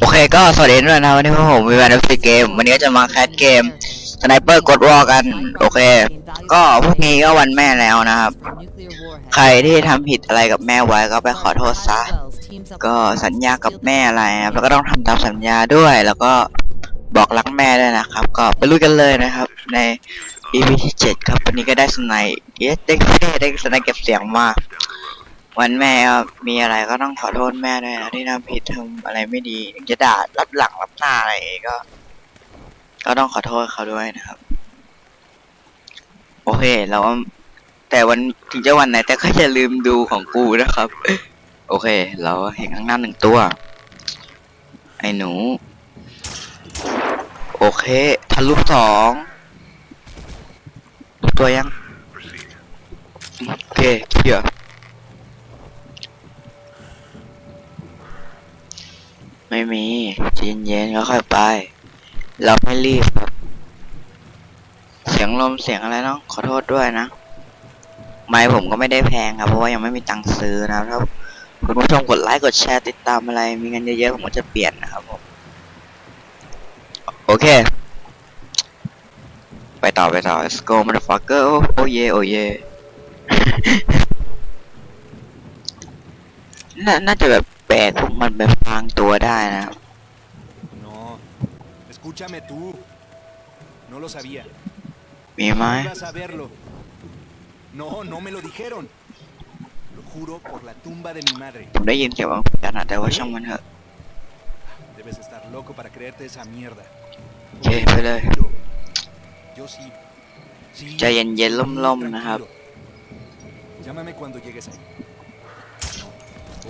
โอเคก็สวัสดีด้วยนะวันนี้พวกผมมีวันฟิเกม วันนี้ก็จะมาแคสเกมสไนเปอร์กดวอกัน โอเค ก็พรุ่งนี้ก็วันแม่แล้วนะครับ ใครที่ทำผิดอะไรกับแม่ไว้ก็ไปขอโทษซะ ก็สัญญากับแม่อะไรครับแล้วก็ต้องทำตามสัญญาด้วย แล้วก็บอกรักแม่ด้วยนะครับ ก็ไปลุยกันเลยนะครับ ใน EP ที่เจ็ดครับวันนี้ก็ได้สไนเยสได้ได้ได้สไนเก็บเสียงมาก วันแม่ก็มีอะไรก็ต้องขอโทษแม่ด้วยนะที่ทำผิดทำอะไรไม่ดีถึงจะด่ารับหลังรับหน้าอะไรก็ ก็ต้องขอโทษเขาด้วยนะครับ โอเคเราแต่วันถึงจะวันไหน แต่ก็อย่าลืมดูของกูนะครับ โอเค เราเห็นข้างหน้าหนึ่งตัว ไอ้หนู โอเคทะลุสองตัวยัง โอเคเคลียร์ ไม่มีใจเย็นๆก็ค่อยๆไป เราไม่รีบครับ เสียงลมเสียงอะไรเนาะขอโทษด้วยนะ ไม้ผมก็ไม่ได้แพงครับ เพราะว่ายังไม่มีตังค์ซื้อนะครับถ้าคุณผู้ชมกดไลค์กดแชร์ติดตามอะไร มีเงินเยอะๆผมก็จะเปลี่ยนนะครับผม โอเค ไปต่อไปต่อ let's go motherfucker โอ้โอเยโอ้เยน่าจะแบบ แปลกผมมันแบบพรางตัวได้นะครับ No, escúchame tú. No lo sabía. มีไหม No ibas a verlo. No, no me lo dijeron. Lo juro por la tumba de mi madre. ผมได้ยินเสียงบางกันนะแต่ว่าช่างมันเถอะ Debes estar loco para creerte esa mierda. โอเคไปเลย Yo, yo sí. Sí. ใจเย็นๆ muy ล่มๆนะครับ tranquilo. Llámame cuando llegues ahí.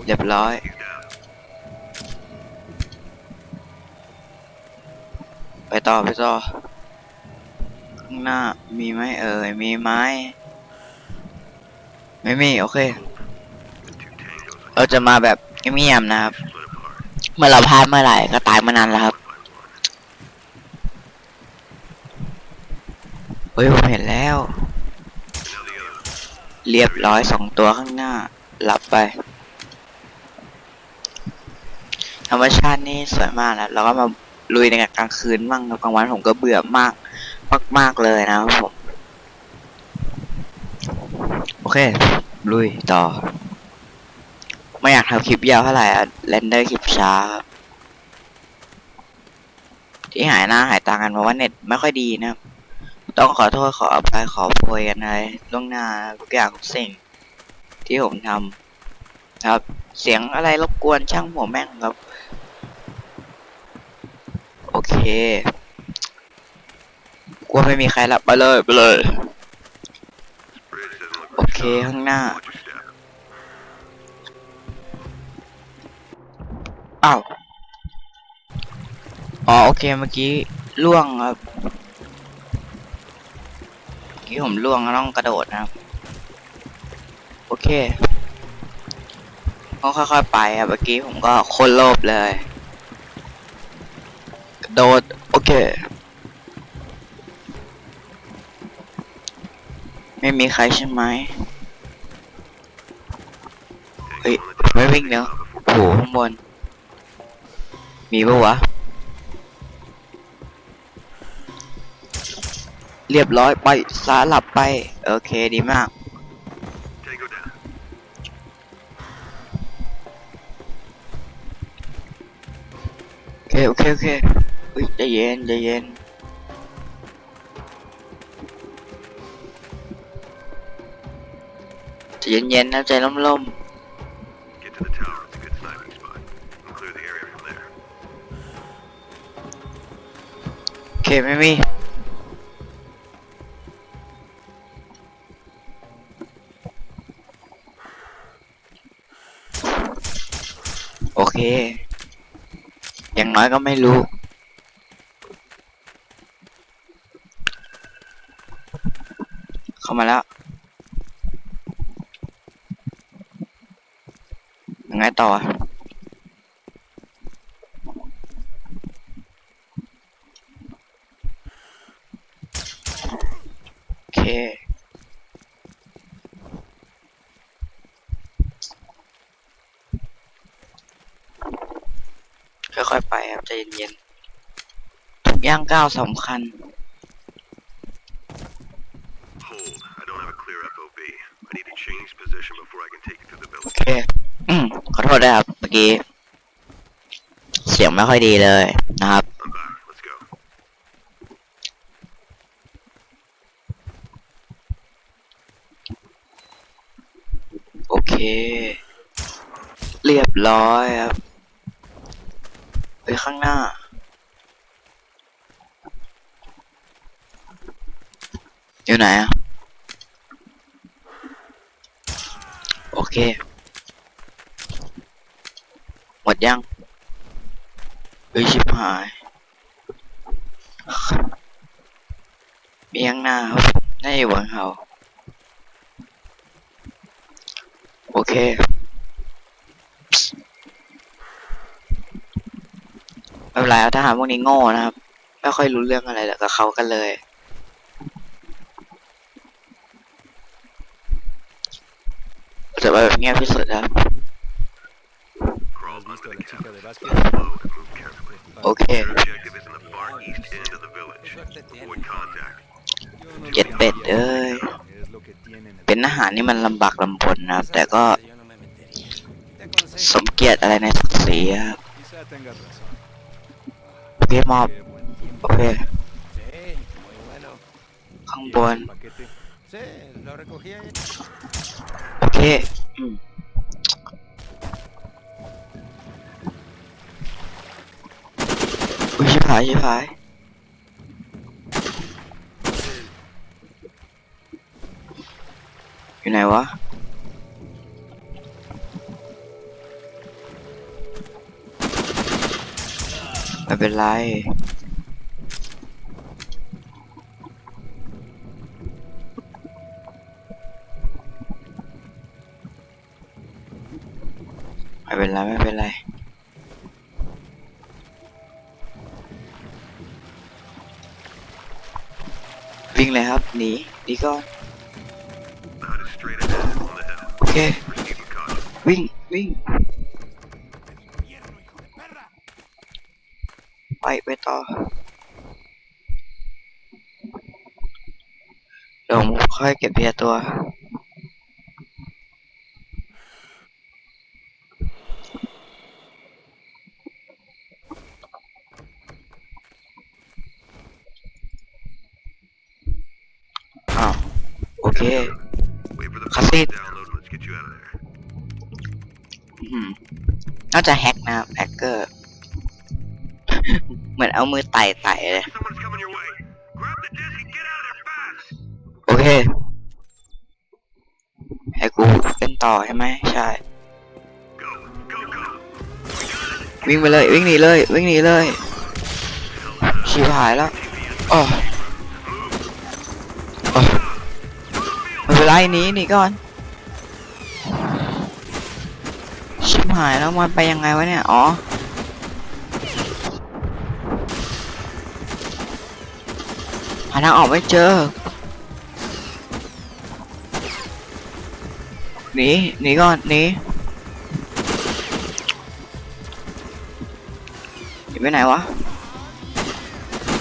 เรียบร้อย ไปต่อไปต่อ ข้างหน้ามีไหมเอ่ย มีไหมไม่มี โอเค เราจะมาแบบเงียบๆนะครับ เมื่อเราพลาดเมื่อไหร่ก็ตายเมื่อนั้นแหล้วครับ เฮ้ย ผมเห็นแล้ว เรียบร้อยสองตัวข้างหน้าหลับไป ธรรมชาตินี่สวยมากนะแล้วก็มาลุยในกลางคืนมั่งกลางวันผมก็เบื่อมากมาก มาก ๆ เลยนะครับผม โอเค ลุยต่อ ไม่อยากทำคลิปยาวเท่าไหร่อะเรนเดอร์คลิปช้าครับที่หายหน้าหายตากันเพราะว่าเน็ตไม่ค่อยดีนะครับต้องขอโทษขออภัยขอโพยกันเลยล่วงหน้าทุกอย่างทุกสิ่งที่ผมทำครับ เสียงอะไรรบกวนช่างหัวแม่งครับ เคกลัวไม่มีใครรับไปเลยไปเลย โอเคข้างหน้า อ้าว อ๋อโอเคเมื่อกี้ล่วงครับเมื่อกี้ผมล่วงต้องกระโดดนะครับ โอเคก็ค่อยๆไปครับเมื่อกี้ผมก็โคนโลภเลย โดดโอเค ไม่มีใครใช่ไหมเฮ้ยไม่วิ่งเนาะโอ้โหข้างบน มีปะวะ เรียบร้อยไปสาหลับไป โอเคดีมากโอเคโอเคโอเค ใจเย็นใจเย็นใจเย็นๆนะใจล่ม Get to the tower. It's a good sniping spot. We'll clear the area from there. ๆโอเคไม่มีโอเค อย่างน้อยก็ไม่รู้ เข้า มาแล้วยังไงต่อโอเคค่ค่อยๆไปครับใจเย็นๆทุกย่างก้าวสำคัญ Hold. I don't have a clear FOV. I need to change position before I can take you through the โอ village. เคอืมขอโทษด้วยครับ เมื่อกี้ เสียงไม่ค่อยดีเลยนะครับ I'm back. Let's go. โอเค เรียบร้อยครับ ไปข้างหน้าอยู่ไหนอะโอ เคหมดยังเฮ้ยชิบหาย มีข้างหน้าครับน่าจะอยู่บนเขาโอเค ไม่เป็นไรครับทหารพวกนี้โง่นะครับ ไม่ค่อยรู้เรื่องอะไรกับเขากันเลย แบบเงียบที่สุดครัโอเคเจ็ดเป็ดเอ้ยเป็นอาหารนี่มันลำบากลำบนนะครับ แต่ก็ สมเกียรติอะไรในศักดิ์ศรีครับโอเคมอบโอเคข้างบนโอเค อุ้ยชิบหายชิบหายอยู่ไหนวะไม่เป็นไร เป็นไรไม่เป็นไรวิ่งเลยครับหนีหนีก่อนโอเควิ่งวิ่งไปไปต่อเดี๋ยวผมค่อยเก็บเบียร์ตัว น่าจะแฮกนะแฮกเกอร์ เหมือนเอามือไต่ไต่เลย โอเค ให้กูเป็นต่อใช่ไหมใช่ วิ่งไปเลย วิ่งหนีเลย วิ่งหนีเลยชิบหายแล้วอ๋ออ๋อไม่เป็นไรหนีหนีก่อน หายแล้วมันไปยังไงวะเนี่ย อ๋อ หาทางออกไม่เจอ หนี หนีก่อน หนีหนีไปไหนวะ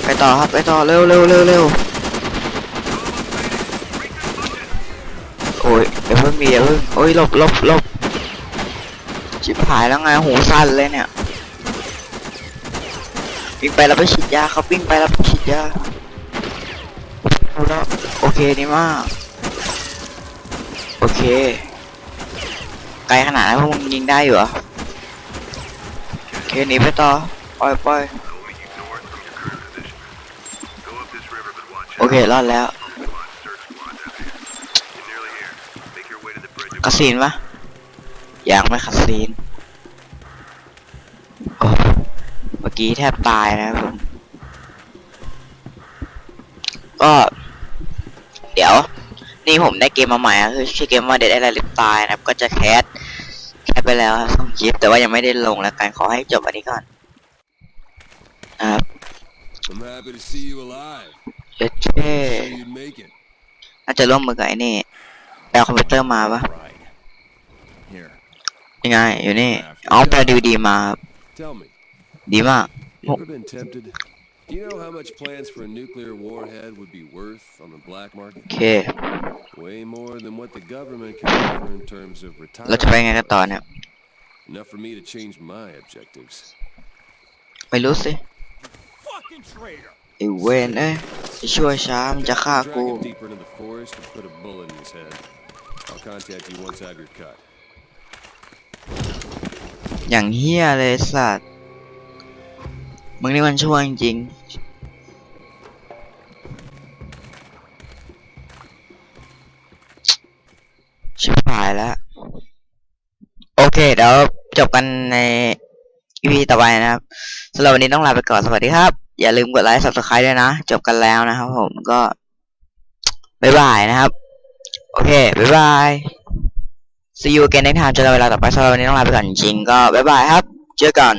ไปต่อครับ ไปต่อ เร็วเร็วเร็วเร็วโอ้ยเดี๋ยวเพิ่งมีอย่าเพิ่งโอ้ยหลบหลบหลบ ชิบหายแล้วไงหูสั่นเลยเนี่ยวิ่งไปแล้วไปฉีดยาครับวิ่งไปแล้วไปฉีดยาแล้วโอเคนี่มากโอเค ไกลขนาดนั้นพวกมึงยิงได้อยู่เหรอโอเคหนีไปต่อปล่อยปล่อยโอเครอดแล้ว Squad, search squad out here. You're nearly here. Make your way to the bridge. คาซีนปะ ยังไม่คาซีนโอ้เมื่อกี้แทบตายนะครับผมก็ เดี๋ยว นี่ผมได้เกมมาใหม่อะคือชื่อเกมว่า Dead Island Live ตายนะครับ ก็จะแคสแคสไปแล้วครับสองคลิปแต่ว่ายังไม่ได้ลงแล้วกันขอให้จบอันนี้ก่อนนะครับ I'm happy to see you alive. เจ๊เจ๊ Sure you'd make it. น่าจะร่วมมือกับไอ้นี่ไปเอาคอมพิวเตอร์มาปะ Right. Here, ยังไงอยู่นี่อ๋อไปดีวดีมาครับ tell me, ดีมาก You ever been tempted? Do you know how much plans for a nuclear warhead would be worth on the black โอ market? เค Way more than what the government can offer in terms of เราจะไป retirement. ไงกันต่อเนี่ย Enough for me to change my objectives. ไม่รู้สิ Fucking traitor! ไอ้เวนเอ้ยจะช่วยช้ามันจะฆ่า Drag กู him deeper into the forest and put a bullet in his head. I'll contact you once I have your cut. อย่างเฮี้ยเลยสัตว์ มึงนี่มันช่วจริงชิบหายแล้ว โอเค เดี๋ยวจบกันใน EP ต่อไปนะครับสำหรับวันนี้ต้องลาไปก่อน สวัสดีครับ อย่าลืมกดไลค์ subscribe ด้วยนะ จบกันแล้วนะครับผมก็ บ๊ายบายนะครับ โอเค บ๊ายบาย see you again next time เจอกันเวลาต่อไปสำหรับวันนี้ต้องลาไปก่อนจริงๆก็บ๊ายบายครับ เจอกัน